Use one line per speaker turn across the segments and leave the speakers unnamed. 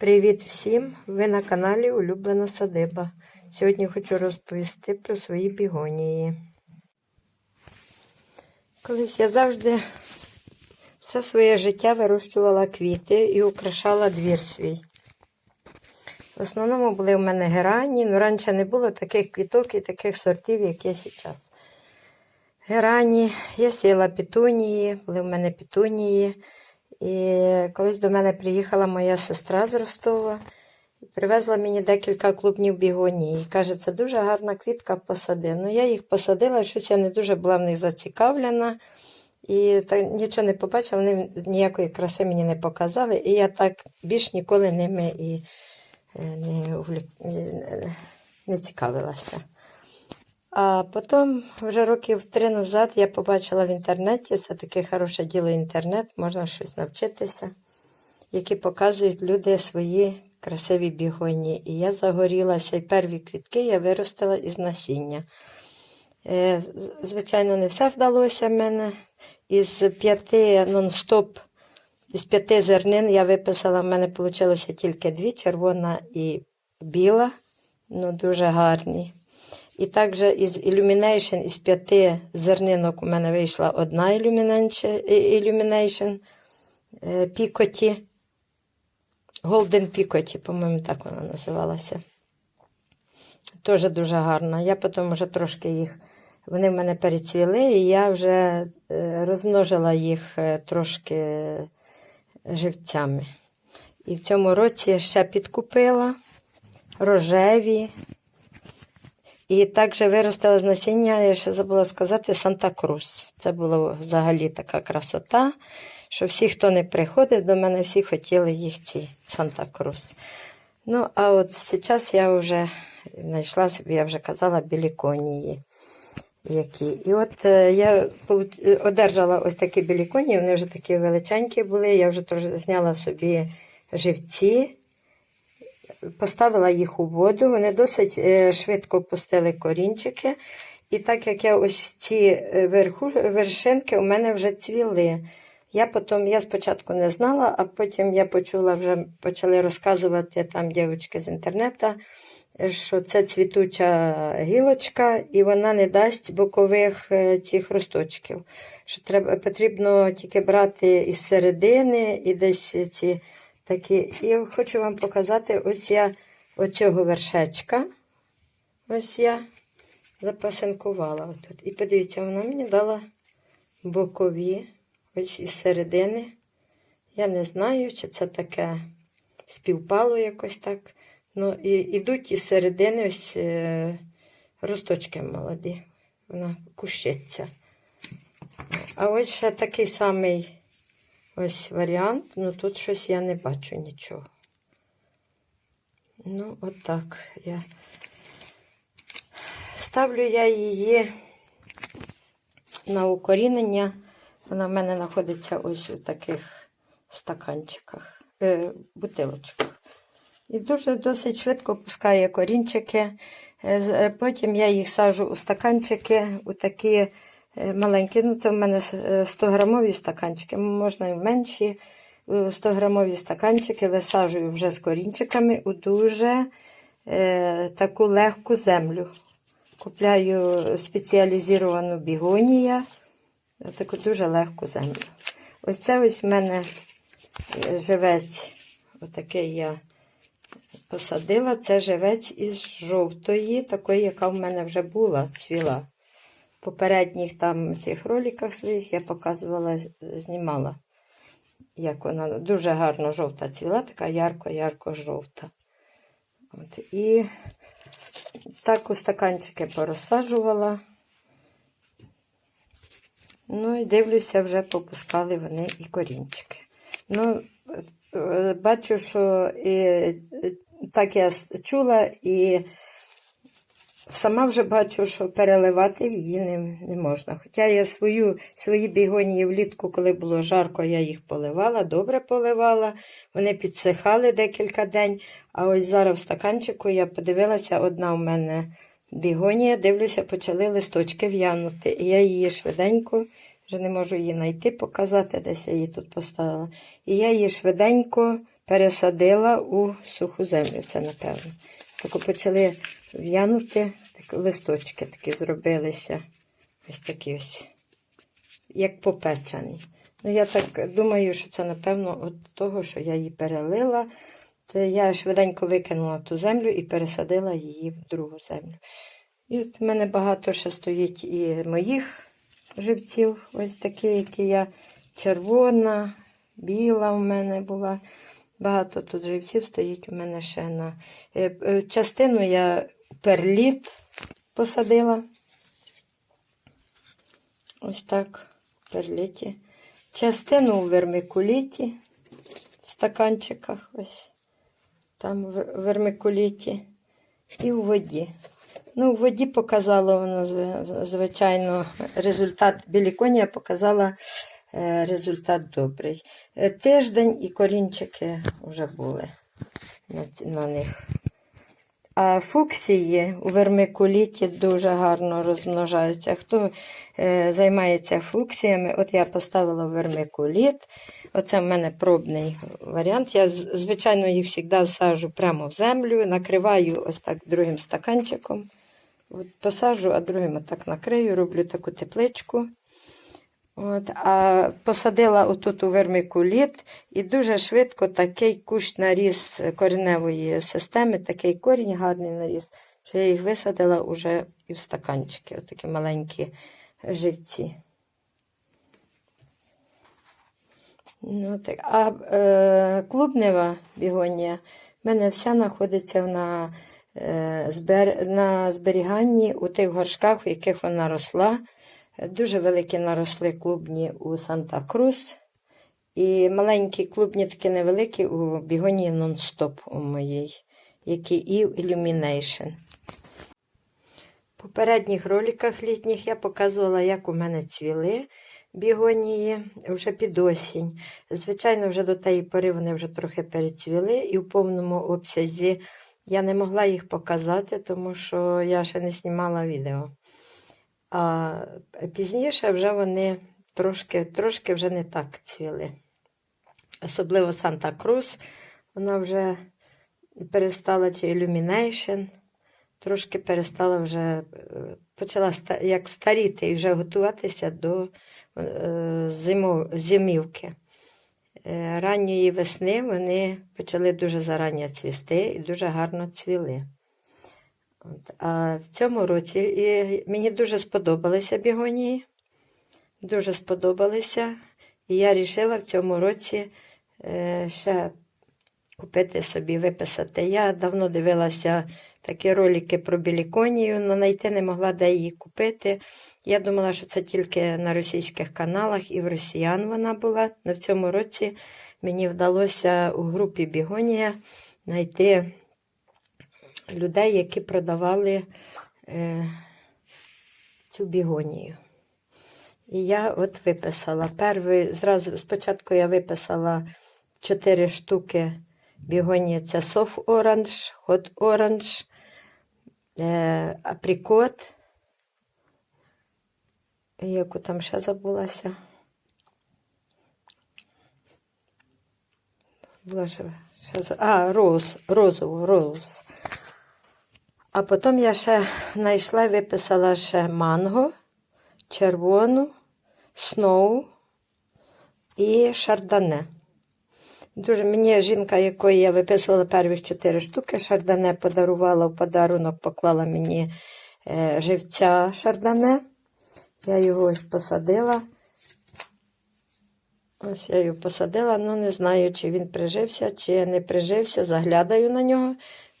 Привіт всім! Ви на каналі Улюблена Садиба. Сьогодні хочу розповісти про свої бігонії. Колись я завжди все своє життя вирощувала квіти і украшала двір свій. В основному були в мене герані, але раніше не було таких квіток і таких сортів, як є зараз. Герані, я сіяла петунії, були в мене петунії. І колись до мене приїхала моя сестра з Ростова і привезла мені декілька клубнів бігонії. І каже, це дуже гарна квітка, посади. Ну, я їх посадила, щось я не дуже була в них зацікавлена. І так, нічого не побачила, вони ніякої краси мені не показали. І я так більш ніколи ними і е, не, не, не цікавилася. А потім, вже років три назад, я побачила в інтернеті, все таке хороше діло інтернет, можна щось навчитися, які показують люди свої красиві бігоні. І я загорілася, і перві квітки я виростила із насіння. Е, Звичайно, не все вдалося в мене. Із п'яти нон-стоп, із п'яти зернин я виписала, в мене вийшло тільки дві, червона і біла, ну дуже гарні. І також із Illumination, із п'яти зернинок у мене вийшла одна Illumination, е, Illumination е, Picoti. Golden Picoti, по-моєму, так вона називалася. Теж дуже гарна. Я потім вже трошки їх, вони в мене перецвіли, і я вже е, розмножила їх трошки живцями. І в цьому році ще підкупила рожеві. І також виростила з насіння, я ще забула сказати, Санта-Крус. Це була взагалі така красота, що всі, хто не приходив до мене, всі хотіли їх ці Санта-Крус. Ну, а от зараз я вже знайшла собі, я вже казала, біліконії. Які. І от е, я е, одержала ось такі біліконії, вони вже такі величенькі були. Я вже зняла собі живці, поставила їх у воду, вони досить е, швидко пустили корінчики. І так як я ось ці е, верху, вершинки у мене вже цвіли. Я потім, я спочатку не знала, а потім я почула, вже почали розказувати там дівчатки з інтернету, що це цвітуча гілочка, і вона не дасть бокових е, цих росточків. Що треба, потрібно тільки брати із середини і десь ці такі. І хочу вам показати, ось я оцього вершечка. Ось я запасинкувала отут. І подивіться, вона мені дала бокові, ось із середини. Я не знаю, чи це таке співпало якось так. Ну, і ідуть із середини ось е, росточки молоді. Вона кущиться. А ось ще такий самий ось варіант. Ну тут щось я не бачу нічого. Ну, отак я. Ставлю я її на укорінення. Вона в мене знаходиться ось у таких стаканчиках, е, бутилочках. І дуже досить швидко пускає корінчики. Е, е, Потім я їх сажу у стаканчики, у такі маленькі. Ну, це в мене е, 100-грамові стаканчики, можна і менші. 100-грамові стаканчики висаджую вже з корінчиками у дуже е, таку легку землю. Купляю спеціалізовану бігонія, таку дуже легку землю. Ось це ось в мене е, живець, отакий я посадила. Це живець із жовтої, такої, яка в мене вже була, цвіла. Попередніх там цих роликах своїх я показувала, знімала, як вона дуже гарно жовта цвіла, така ярко-ярко жовта. От, і так у стаканчики порозсаджувала. Ну і дивлюся, вже попускали вони і корінчики. Ну, е, бачу, що і, е, так я чула, і сама вже бачу, що переливати її не, не можна. Хоча я свою, свої бігонії влітку, коли було жарко, я їх поливала, добре поливала. Вони підсихали декілька день. А ось зараз в стаканчику я подивилася, одна у мене бігонія, дивлюся, почали листочки в'янути. І я її швиденько, вже не можу її знайти, показати, десь я її тут поставила. І я її швиденько пересадила у суху землю, це напевно. Так почали в'янути, так, листочки такі зробилися. Ось такі ось, як попечені. Ну, я так думаю, що це, напевно, від того, що я її перелила. То я швиденько викинула ту землю і пересадила її в другу землю. І от в мене багато ще стоїть і моїх живців, ось такі, які я червона, біла у мене була. Багато тут живців стоїть у мене ще на. Е, е, Частину я перліт посадила. Ось так, в перліті. Частину у вермикуліті, в стаканчиках ось там в вермикуліті. І у воді. Ну, у воді показало воно, звичайно, результат біліконія показала результат добрий. Е, Тиждень і корінчики вже були на них. А фуксії у вермикуліті дуже гарно розмножаються. Хто е, займається фуксіями, от я поставила вермикуліт. Оце в мене пробний варіант. Я, звичайно, їх завжди саджу прямо в землю, накриваю ось так другим стаканчиком. От посаджу, а другим отак накрию, роблю таку тепличку. От, а посадила отут у вермикуліт, і дуже швидко такий кущ наріс кореневої системи, такий корінь гарний наріс, що я їх висадила уже і в стаканчики, отакі маленькі живці. Ну, так. А е, клубнева бігонія в мене вся знаходиться на, е, збер... на зберіганні у тих горшках, в яких вона росла. Дуже великі наросли клубні у Санта-Крус. І маленькі клубні такі невеликі у бігонії нон-стоп у моїй, які і в Illumination. В попередніх роликах літніх я показувала, як у мене цвіли бігонії вже під осінь. Звичайно, вже до тієї пори вони вже трохи перецвіли, і в повному обсязі я не могла їх показати, тому що я ще не знімала відео. А пізніше вже вони трошки, трошки вже не так цвіли. Особливо Санта-Крус, вона вже перестала чи Illumination, трошки перестала вже, е, почала як старіти і вже готуватися до е, зимов, зимівки. Е, Ранньої весни вони почали дуже зарані цвісти і дуже гарно цвіли. А в цьому році і мені дуже сподобалися бігонії. Дуже сподобалися. І я вирішила в цьому році е, ще купити собі, виписати. Я давно дивилася такі ролики про біліконію, але знайти не могла, де її купити. Я думала, що це тільки на російських каналах і в росіян вона була. Але в цьому році мені вдалося у групі Бігонія знайти людей, які продавали е, цю бігонію. І я от виписала. Перший, зразу, спочатку я виписала 4 штуки бігонії. Це соф оранж, хот оранж, е, априкот. Яку там ще забулася. Була ще, а, роз, розову, роз. А потім я ще знайшла і виписала ще манго, червону, сноу і шардане. Дуже мені жінка, якої я виписувала перші чотири штуки, шардане подарувала в подарунок, поклала мені е, живця шардане. Я його ось посадила. Ось я його посадила, ну не знаю, чи він прижився, чи не прижився, заглядаю на нього.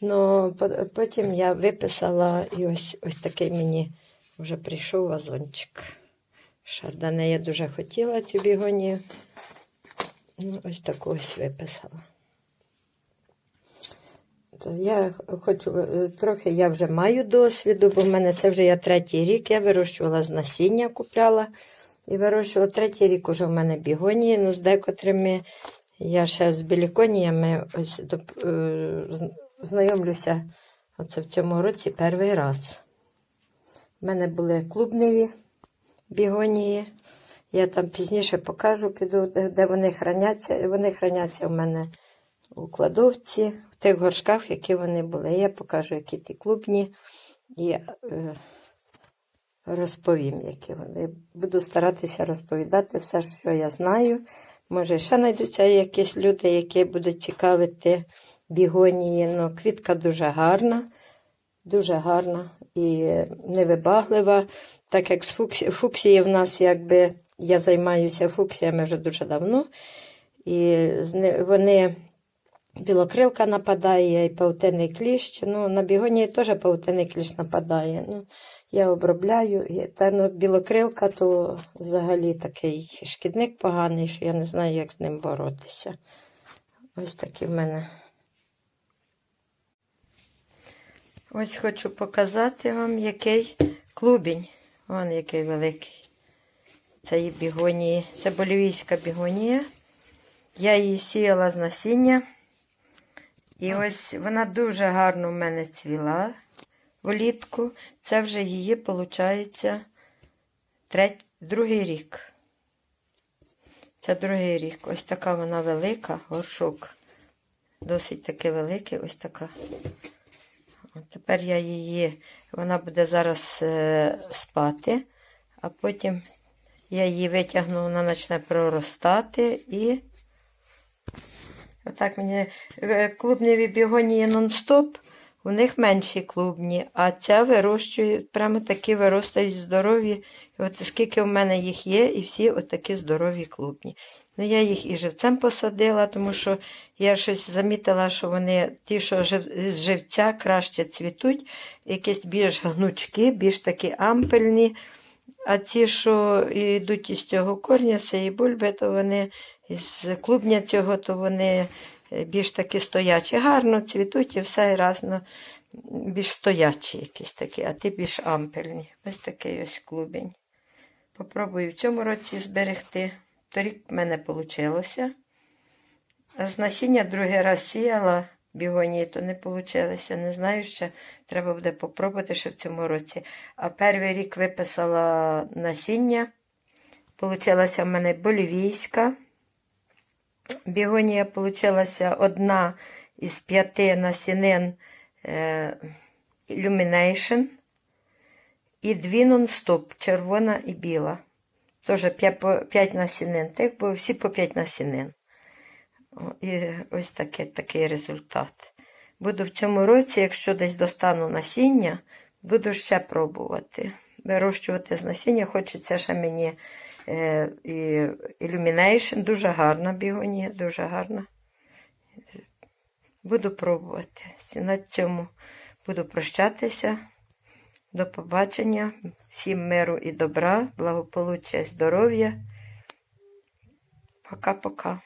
Ну, потім я виписала і ось, ось такий мені вже прийшов вазончик. Шардане я дуже хотіла цю бігонію. Ну, ось таку ось виписала. То я хочу е, трохи, я вже маю досвіду, бо в мене це вже я третій рік. Я вирощувала з насіння, купляла і вирощувала третій рік уже в мене бігонії. Ну, з декотрими я ще з біліконіями ось е, знайомлюся оце в цьому році перший раз. У мене були клубневі бігонії. Я там пізніше покажу, піду, де, вони храняться. Вони храняться у мене у кладовці, в тих горшках, які вони були. Я покажу, які ті клубні, і е, розповім, які вони. Буду старатися розповідати все, що я знаю. Може, ще знайдуться якісь люди, які будуть цікавити бігонії. Ну, квітка дуже гарна, дуже гарна і невибаглива. Так як з фуксі, фуксії в нас, якби я займаюся фуксіями вже дуже давно. І вони білокрилка нападає, і паутинний кліщ. Ну, на бігонії теж паутинний кліщ нападає. Ну, я обробляю. І, та ну, білокрилка то взагалі такий шкідник поганий, що я не знаю, як з ним боротися. Ось такі в мене. Ось хочу показати вам, який клубінь. Вон який великий. Це є бігонії. Це болівійська бігонія. Я її сіяла з насіння. І ось вона дуже гарно в мене цвіла влітку. Це вже її, виходить, треть, другий рік. Це другий рік. Ось така вона велика, горшок. Досить таки великий, ось така. Тепер я її, вона буде зараз е, спати, а потім я її витягну, вона почне проростати і. Отак мені е, клубневі бігонії нон-стоп, у них менші клубні, а ця вирощує, прямо такі виростають здорові. І от скільки в мене їх є, і всі отакі здорові клубні. Ну, я їх і живцем посадила, тому що я щось замітила, що вони, ті, що з живця, краще цвітуть, якісь більш гнучки, більш такі ампельні. А ті, що йдуть із цього корня, цієї бульби, то вони з клубня цього, то вони більш такі стоячі. Гарно цвітуть і все разно більш стоячі якісь такі, а ті більш ампельні. Ось такий ось клубень. Попробую в цьому році зберегти. Торік в мене вийшло. З насіння другий раз сіяла бігонії, то не вийшло. Не знаю ще. Треба буде попробувати ще в цьому році. А перший рік виписала насіння. Получилася в мене болівійська. Бігонія получилася одна із п'яти насінин е, Illumination. І дві нон-стоп, червона і біла. Теж 5 насінин. Так, бо всі по 5 насінин. І ось таке, такий результат. Буду в цьому році, якщо десь достану насіння, буду ще пробувати. Вирощувати з насіння. Хочеться ще мені е, Illumination. Дуже гарна бігонія, дуже гарна. Буду пробувати. На цьому буду прощатися. До побачення. Всім миру і добра, благополуччя, здоров'я. Пока-пока.